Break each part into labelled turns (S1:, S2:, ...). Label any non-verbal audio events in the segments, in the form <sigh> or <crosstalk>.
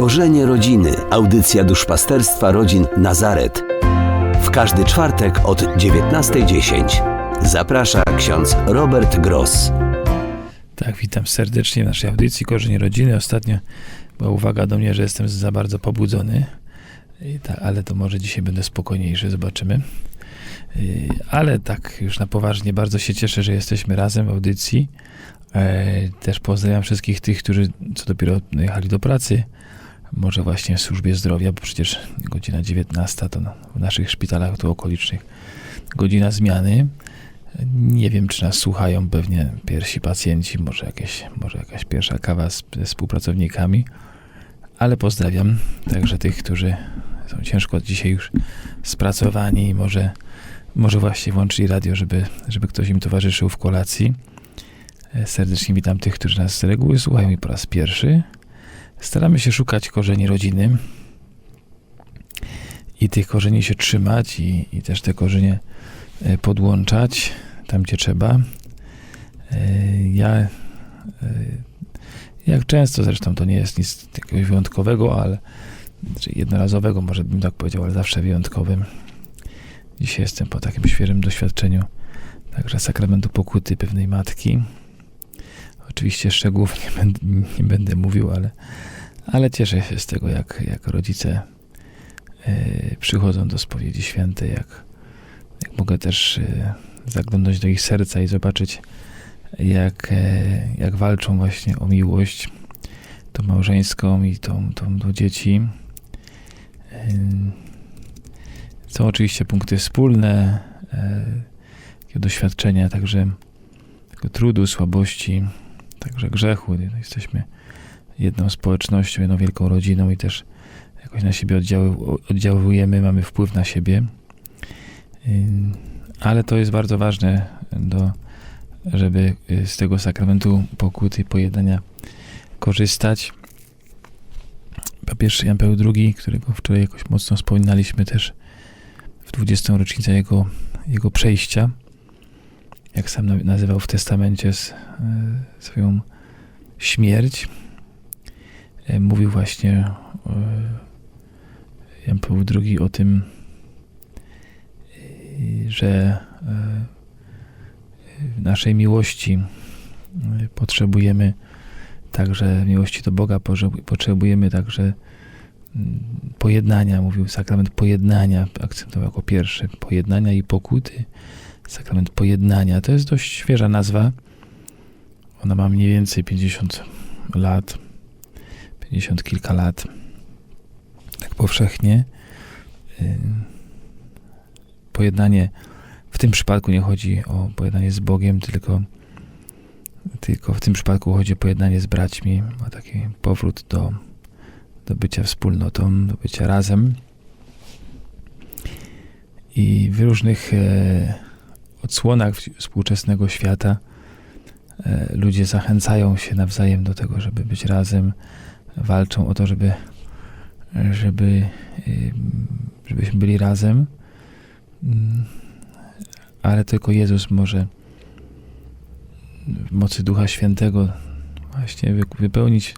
S1: Korzenie rodziny. Audycja duszpasterstwa rodzin Nazaret. W każdy czwartek od 19.10. Zaprasza ksiądz Robert Gross.
S2: Tak, witam serdecznie w naszej audycji Korzenie Rodziny. Ostatnio była uwaga do mnie, że jestem za bardzo pobudzony, ale to może dzisiaj będę spokojniejszy, zobaczymy. Y, ale tak, już na poważnie, bardzo się cieszę, że jesteśmy razem w audycji. E, też pozdrawiam wszystkich tych, którzy co dopiero jechali do pracy, może właśnie w służbie zdrowia, bo przecież godzina 19 to w naszych szpitalach tu okolicznych godzina zmiany. Nie wiem, czy nas słuchają pewnie pierwsi pacjenci, może, jakieś, może jakaś pierwsza kawa z, ze współpracownikami, ale pozdrawiam także tych, którzy są ciężko dzisiaj już spracowani i może, może właśnie włączyli radio, żeby, żeby ktoś im towarzyszył w kolacji. E, serdecznie witam tych, którzy nas z reguły słuchają i po raz pierwszy. Staramy się szukać korzeni rodziny i tych korzeni się trzymać i, i też te korzenie e, podłączać tam, gdzie trzeba. E, ja, jak często zresztą, to nie jest nic takiego wyjątkowego, ale czy jednorazowego, może bym tak powiedział, ale zawsze wyjątkowym. Dzisiaj jestem po takim świeżym doświadczeniu także sakramentu pokuty pewnej matki. Oczywiście szczegółów <laughs> nie będę, nie będę mówił, ale, ale cieszę się z tego, jak, jak rodzice y, przychodzą do spowiedzi świętej, jak, jak mogę też y, zaglądać do ich serca i zobaczyć, jak, y, jak walczą właśnie o miłość, tą małżeńską i tą, tą do dzieci. Są oczywiście punkty wspólne, doświadczenia, także trudu, słabości, także grzechu. Jesteśmy jedną społecznością, jedną wielką rodziną i też jakoś na siebie oddziałujemy, mamy wpływ na siebie. Ale to jest bardzo ważne, do, żeby z tego sakramentu pokuty, pojednania korzystać. Papież Jan Paweł II, którego wczoraj jakoś mocno wspominaliśmy też w 20. rocznicę jego, jego przejścia, jak sam nazywał w testamencie e, swoją śmierć, mówił właśnie e, Jan Paweł II o tym, że w naszej miłości potrzebujemy także miłości do Boga, potrzebujemy także mm, pojednania, mówił sakrament pojednania, akcentował jako pierwszy, pojednania i pokuty, sakrament pojednania. To jest dość świeża nazwa. Ona ma mniej więcej 50 lat, 50 kilka lat, tak powszechnie. Pojednanie w tym przypadku nie chodzi o pojednanie z Bogiem, tylko, tylko w tym przypadku chodzi o pojednanie z braćmi, o taki powrót do, do bycia wspólnotą, do bycia razem. I w różnych e, odsłonach współczesnego świata e, ludzie zachęcają się nawzajem do tego, żeby być razem, walczą o to, żeby, żeby, żebyśmy byli razem. Mm, ale tylko Jezus może w mocy Ducha Świętego właśnie wypełnić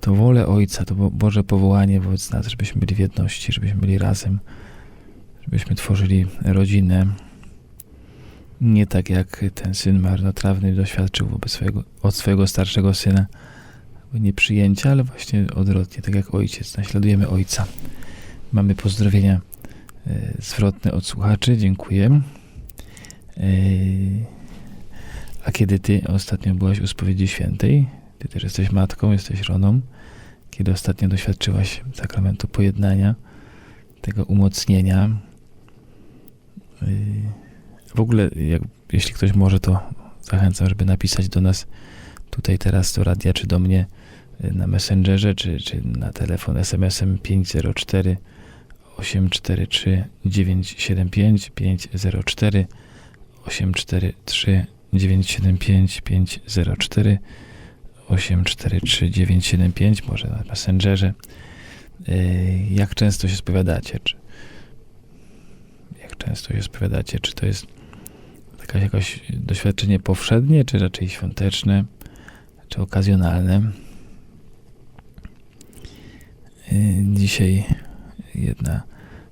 S2: to wolę Ojca, to Boże powołanie wobec nas, żebyśmy byli w jedności, żebyśmy byli razem, żebyśmy tworzyli rodzinę. Nie tak jak ten syn marnotrawny doświadczył wobec swojego, od swojego starszego syna nieprzyjęcia, ale właśnie odwrotnie, tak jak ojciec. Naśladujemy ojca. Mamy pozdrowienia e, zwrotne od słuchaczy. Dziękuję. E, a kiedy ty ostatnio byłaś u spowiedzi świętej, ty też jesteś matką, jesteś żoną, kiedy ostatnio doświadczyłaś sakramentu pojednania, tego umocnienia, e, w ogóle, jak, jeśli ktoś może, to zachęcam, żeby napisać do nas tutaj teraz do radia, czy do mnie na Messengerze, czy, czy na telefon SMS-em 504 843 975 504 843 975 504 843 975 może na Messengerze. Y, jak często się spowiadacie? Czy, jak często się spowiadacie? Czy to jest jakaś, jakoś doświadczenie powszednie, czy raczej świąteczne, czy okazjonalne. Y, Dzisiaj jedna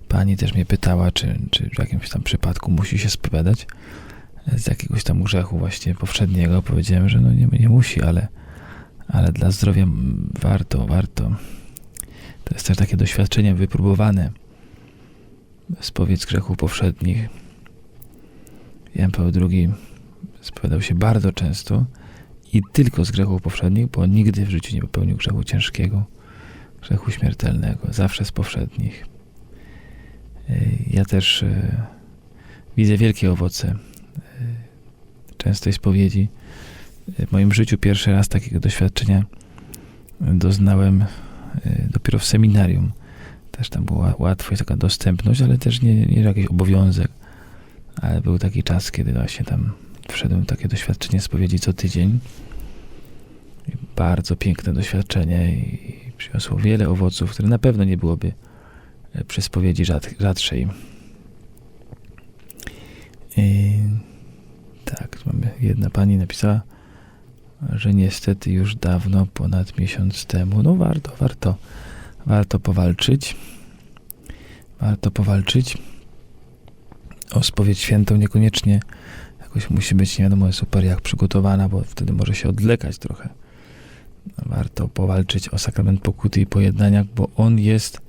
S2: pani też mnie pytała, czy, czy w jakimś tam przypadku musi się spowiadać z jakiegoś tam grzechu właśnie powszedniego. Powiedziałem, że no nie, nie musi, ale, ale dla zdrowia warto, warto. To jest też takie doświadczenie wypróbowane. Spowiedź z grzechów powszednich. Jan Paweł II spowiadał się bardzo często i tylko z grzechów powszednich, bo nigdy w życiu nie popełnił grzechu ciężkiego, grzechu śmiertelnego, zawsze z powszednich. Y, Ja też y, widzę wielkie owoce y, częstej spowiedzi. W moim życiu pierwszy raz takiego doświadczenia doznałem dopiero w seminarium. Też tam była łatwość, taka dostępność, ale też nie, nie jakiś obowiązek. Ale był taki czas, kiedy właśnie tam wszedłem w takie doświadczenie spowiedzi co tydzień. Bardzo piękne doświadczenie i przyniosło wiele owoców, które na pewno nie byłoby e, przy spowiedzi rzad, rzadszej. I tak, mamy jedna pani napisała, że niestety już dawno, ponad miesiąc temu, no warto, warto, warto powalczyć. Warto powalczyć o spowiedź świętą, niekoniecznie jakoś musi być, nie wiadomo, super jak przygotowana, bo wtedy może się odlekać trochę. Warto powalczyć o sakrament pokuty i pojednania, bo on jest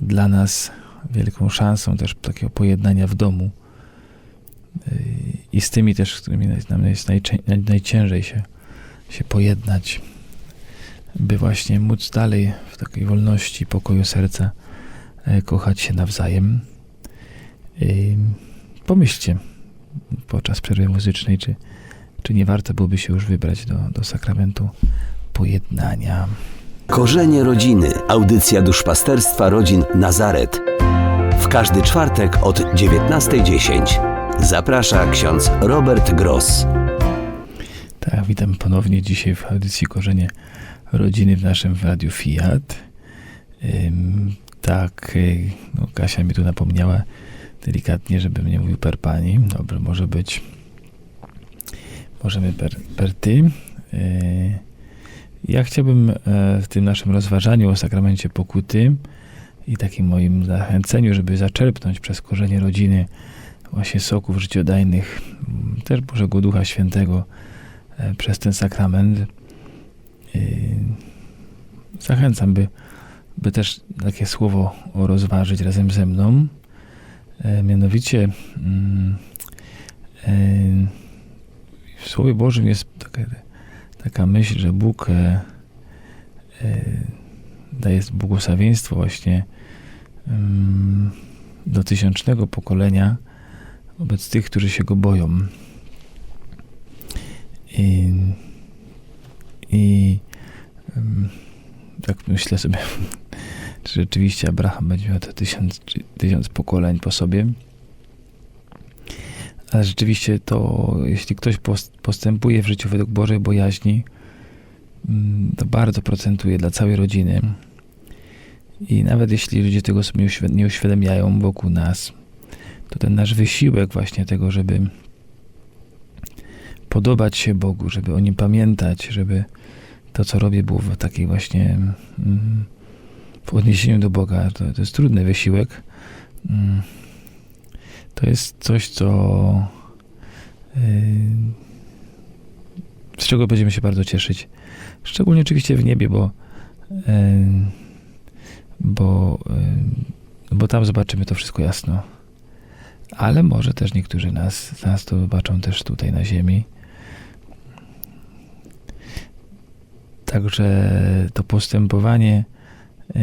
S2: dla nas wielką szansą też takiego pojednania w domu. I z tymi też, z którymi nam jest najciężej się, się pojednać, by właśnie móc dalej w takiej wolności, pokoju serca e, kochać się nawzajem. Yy, Pomyślcie podczas przerwy muzycznej, czy, czy nie warto byłoby się już wybrać do, do sakramentu pojednania.
S1: Korzenie rodziny. Audycja duszpasterstwa rodzin Nazaret. W każdy czwartek od 19.10. Zaprasza ksiądz Robert Gross.
S2: Tak, witam ponownie dzisiaj w audycji Korzenie Rodziny w naszym Radiu Fiat. Ym, tak, y, no Kasia mi tu napomniała delikatnie, żebym nie mówił per pani. Dobrze, może być. Możemy per, per ty. Y, ja chciałbym e, w tym naszym rozważaniu o sakramencie pokuty i takim moim zachęceniu, żeby zaczerpnąć przez korzenie rodziny właśnie soków życiodajnych, m, też Bożego Ducha Świętego, e, przez ten sakrament. Yy, Zachęcam, by, by też takie słowo rozważyć razem ze mną. E, Mianowicie mm, e, w Słowie Bożym jest taka, taka myśl, że Bóg e, e, daje błogosławieństwo właśnie mm, do tysiącznego pokolenia wobec tych, którzy się Go boją. I, i em, tak myślę sobie, <laughs> czy rzeczywiście Abraham będzie miał te tysiąc, tysiąc pokoleń po sobie. Ale rzeczywiście to, jeśli ktoś pos- postępuje w życiu według Bożej bojaźni, mm, to bardzo procentuje dla całej rodziny. I nawet jeśli ludzie tego sobie nie uświ- nie uświadamiają wokół nas, to ten nasz wysiłek właśnie tego, żeby podobać się Bogu, żeby o Nim pamiętać, żeby to, co robię, było w takiej właśnie mm, w odniesieniu do Boga. To, to jest trudny wysiłek. To jest coś, co yy, z czego będziemy się bardzo cieszyć. Szczególnie oczywiście w niebie, bo yy, bo, yy, bo tam zobaczymy to wszystko jasno. Ale może też niektórzy nas, nas to zobaczą też tutaj na ziemi. Także to postępowanie yy,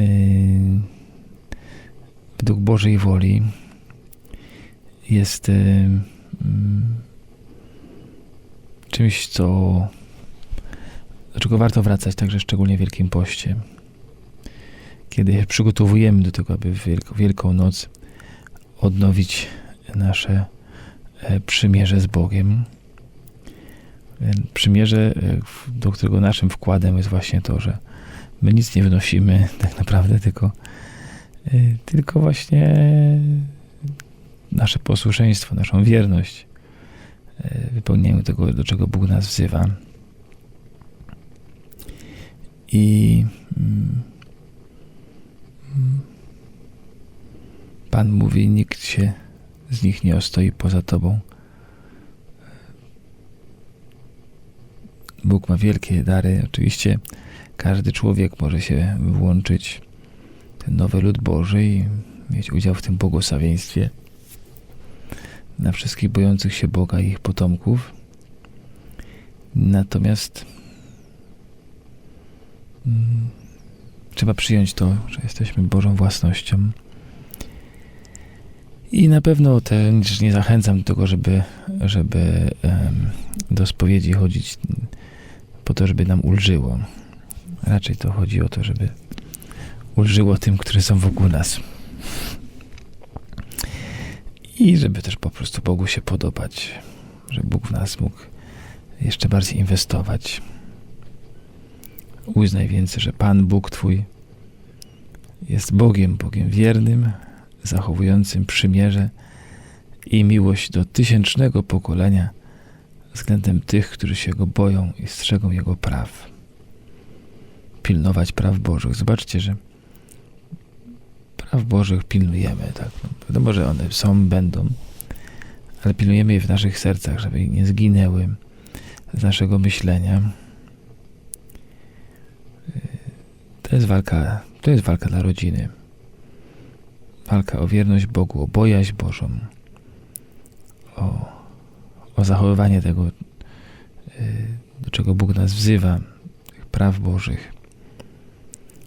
S2: według Bożej woli jest yy, mm, czymś, co do czego warto wracać także szczególnie w Wielkim Poście. Kiedy przygotowujemy do tego, aby w Wielką, Noc odnowić nasze e, przymierze z Bogiem. E, Przymierze, e, do którego naszym wkładem jest właśnie to, że my nic nie wnosimy tak naprawdę, tylko, tylko właśnie nasze posłuszeństwo, naszą wierność e, wypełnieniu tego, do czego Bóg nas wzywa. I mm, Pan mówi, nikt się z nich nie ostoi poza Tobą. Bóg ma wielkie dary. Oczywiście każdy człowiek może się włączyć ten nowy lud Boży i mieć udział w tym błogosławieństwie na wszystkich bojących się Boga i ich potomków. Natomiast mm, trzeba przyjąć to, że jesteśmy Bożą własnością. I na pewno też nie zachęcam do tego, żeby, żeby em, do spowiedzi chodzić po to, żeby nam ulżyło. Raczej to chodzi o to, żeby ulżyło tym, którzy są wokół nas. I żeby też po prostu Bogu się podobać, żeby Bóg w nas mógł jeszcze bardziej inwestować. Uznaj więc, że Pan Bóg Twój jest Bogiem, Bogiem wiernym, zachowującym przymierze i miłość do tysięcznego pokolenia względem tych, którzy się Go boją i strzegą Jego praw. Pilnować praw Bożych. Zobaczcie, że praw Bożych pilnujemy. Tak? No, wiadomo, że one są, będą, ale pilnujemy je w naszych sercach, żeby nie zginęły z naszego myślenia. To jest walka, to jest walka dla rodziny. Walka o wierność Bogu, o bojaźń Bożą, o, o zachowywanie tego, y, do czego Bóg nas wzywa, tych praw Bożych.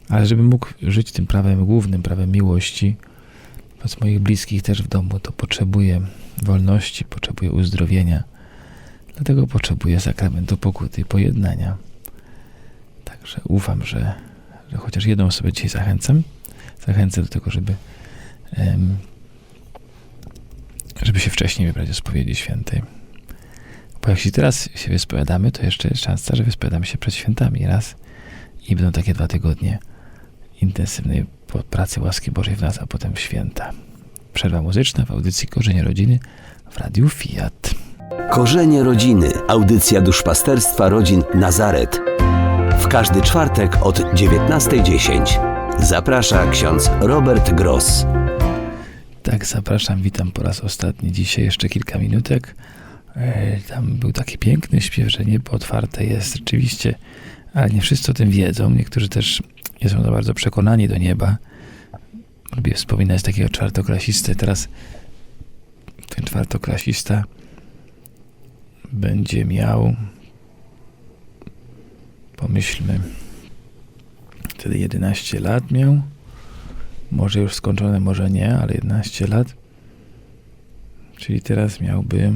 S2: Ale żebym mógł żyć tym prawem głównym, prawem miłości, wobec moich bliskich też w domu, to potrzebuję wolności, potrzebuję uzdrowienia. Dlatego potrzebuję sakramentu pokuty i pojednania. Także ufam, że, że chociaż jedną osobę dzisiaj zachęcam. Zachęcę do tego, żeby, żeby się wcześniej wybrać do spowiedzi świętej. Bo jeśli teraz się wyspowiadamy, to jeszcze jest szansa, że wyspowiadamy się przed świętami raz i będą takie dwa tygodnie intensywnej pracy łaski Bożej w nas, a potem święta. Przerwa muzyczna w audycji Korzenie Rodziny w Radiu Fiat.
S1: Korzenie rodziny. Audycja duszpasterstwa rodzin Nazaret. W każdy czwartek od 19.10. Zaprasza ksiądz Robert Gross.
S2: Tak, zapraszam, witam po raz ostatni. Dzisiaj jeszcze kilka minutek. E, Tam był taki piękny śpiew, że niebo otwarte jest rzeczywiście, ale nie wszyscy o tym wiedzą. Niektórzy też nie są za bardzo przekonani do nieba. Lubię wspominać takiego czwartoklasisty. Teraz ten czwartoklasista będzie miał, pomyślmy, wtedy 11 lat miał. Może już skończone, może nie, ale 11 lat. Czyli teraz miałby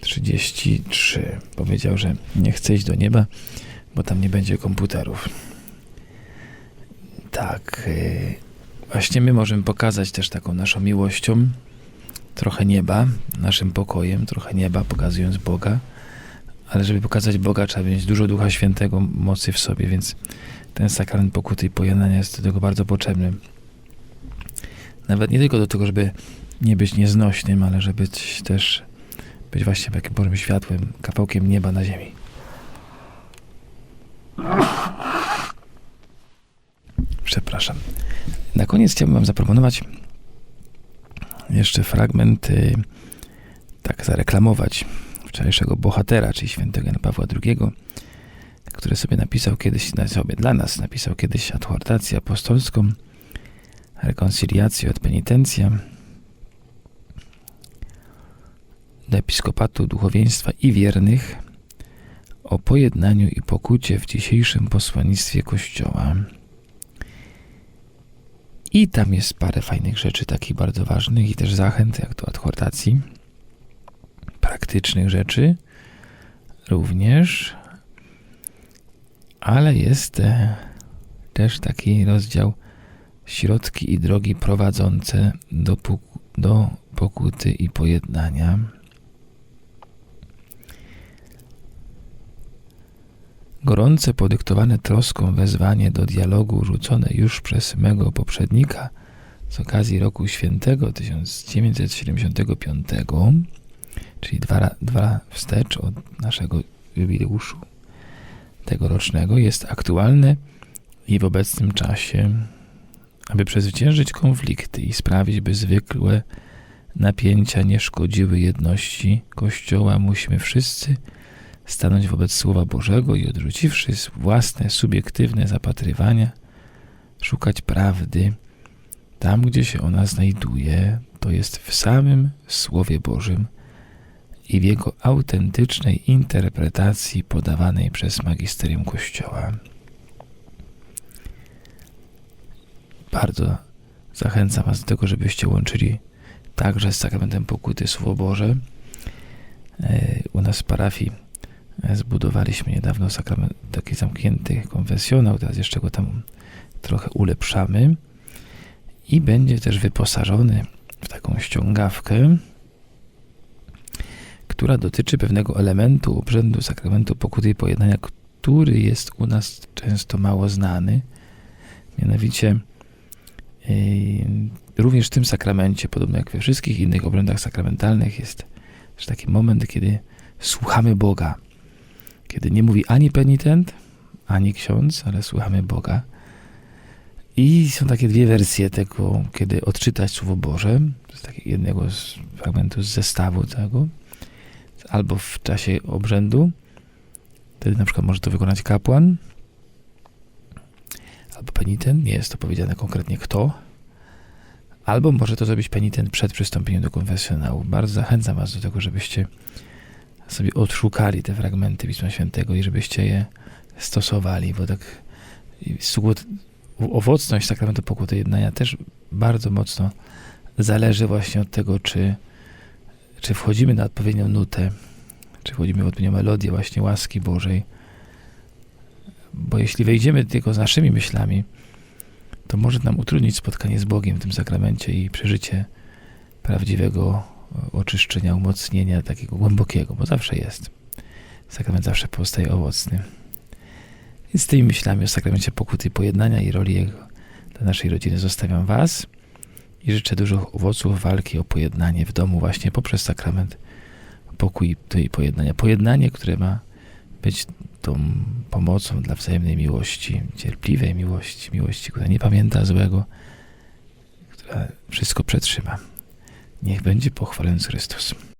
S2: 33. Powiedział, że nie chce iść do nieba, bo tam nie będzie komputerów. Tak. y, Właśnie my możemy pokazać też taką naszą miłością trochę nieba, naszym pokojem, trochę nieba, pokazując Boga. Ale żeby pokazać Boga, trzeba mieć dużo Ducha Świętego, mocy w sobie, więc ten sakrament pokuty i pojednania jest do tego bardzo potrzebny. Nawet nie tylko do tego, żeby nie być nieznośnym, ale żeby być też być właśnie takim Bożym światłem, kawałkiem nieba na ziemi. Przepraszam. Na koniec chciałbym Wam zaproponować jeszcze fragment, y, tak zareklamować wczorajszego bohatera, czyli świętego Jana Pawła II, który sobie napisał kiedyś, na sobie dla nas napisał kiedyś adhortację apostolską Reconciliatio et Penitentia do episkopatu, duchowieństwa i wiernych o pojednaniu i pokucie w dzisiejszym posłannictwie Kościoła. I tam jest parę fajnych rzeczy, takich bardzo ważnych i też zachęt, jak do adhortacji, praktycznych rzeczy również, ale jest e, też taki rozdział środki i drogi prowadzące do, do pokuty i pojednania. Gorące podyktowane troską wezwanie do dialogu rzucone już przez mego poprzednika z okazji roku świętego 1975, czyli dwa, dwa wstecz od naszego jubileuszu tegorocznego, jest aktualne i w obecnym czasie. Aby przezwyciężyć konflikty i sprawić, by zwykłe napięcia nie szkodziły jedności Kościoła, musimy wszyscy stanąć wobec Słowa Bożego i odrzuciwszy własne subiektywne zapatrywania, szukać prawdy tam, gdzie się ona znajduje, to jest w samym Słowie Bożym i w jego autentycznej interpretacji podawanej przez magisterium Kościoła. Bardzo zachęcam Was do tego, żebyście łączyli także z sakramentem pokuty Słowo Boże. E, U nas w parafii zbudowaliśmy niedawno sakrament, taki zamknięty konfesjonał, teraz jeszcze go tam trochę ulepszamy i będzie też wyposażony w taką ściągawkę, która dotyczy pewnego elementu obrzędu sakramentu pokuty i pojednania, który jest u nas często mało znany. Mianowicie yy, również w tym sakramencie, podobnie jak we wszystkich innych obrędach sakramentalnych, jest taki moment, kiedy słuchamy Boga. Kiedy nie mówi ani penitent, ani ksiądz, ale słuchamy Boga. I są takie dwie wersje tego, kiedy odczytać Słowo Boże, z takiego jednego z fragmentów z zestawu tego, albo w czasie obrzędu, wtedy na przykład może to wykonać kapłan, albo penitent, nie jest to powiedziane konkretnie kto, albo może to zrobić penitent przed przystąpieniem do konfesjonału. Bardzo zachęcam was do tego, żebyście sobie odszukali te fragmenty Pisma Świętego i żebyście je stosowali, bo tak owocność sakramentu pokuty jednania też bardzo mocno zależy właśnie od tego, czy, czy wchodzimy na odpowiednią nutę, czy wchodzimy w odpowiednią melodię właśnie łaski Bożej. Bo jeśli wejdziemy tylko z naszymi myślami, to może nam utrudnić spotkanie z Bogiem w tym sakramencie i przeżycie prawdziwego oczyszczenia, umocnienia takiego głębokiego, bo zawsze jest. Sakrament zawsze pozostaje owocny. I z tymi myślami o sakramencie pokuty pojednania i roli jego dla naszej rodziny zostawiam Was i życzę dużo owoców walki o pojednanie w domu właśnie poprzez sakrament pokój i pojednania. Pojednanie, które ma być tą pomocą dla wzajemnej miłości, cierpliwej miłości, miłości, która nie pamięta złego, która wszystko przetrzyma. Niech będzie pochwalony Chrystus.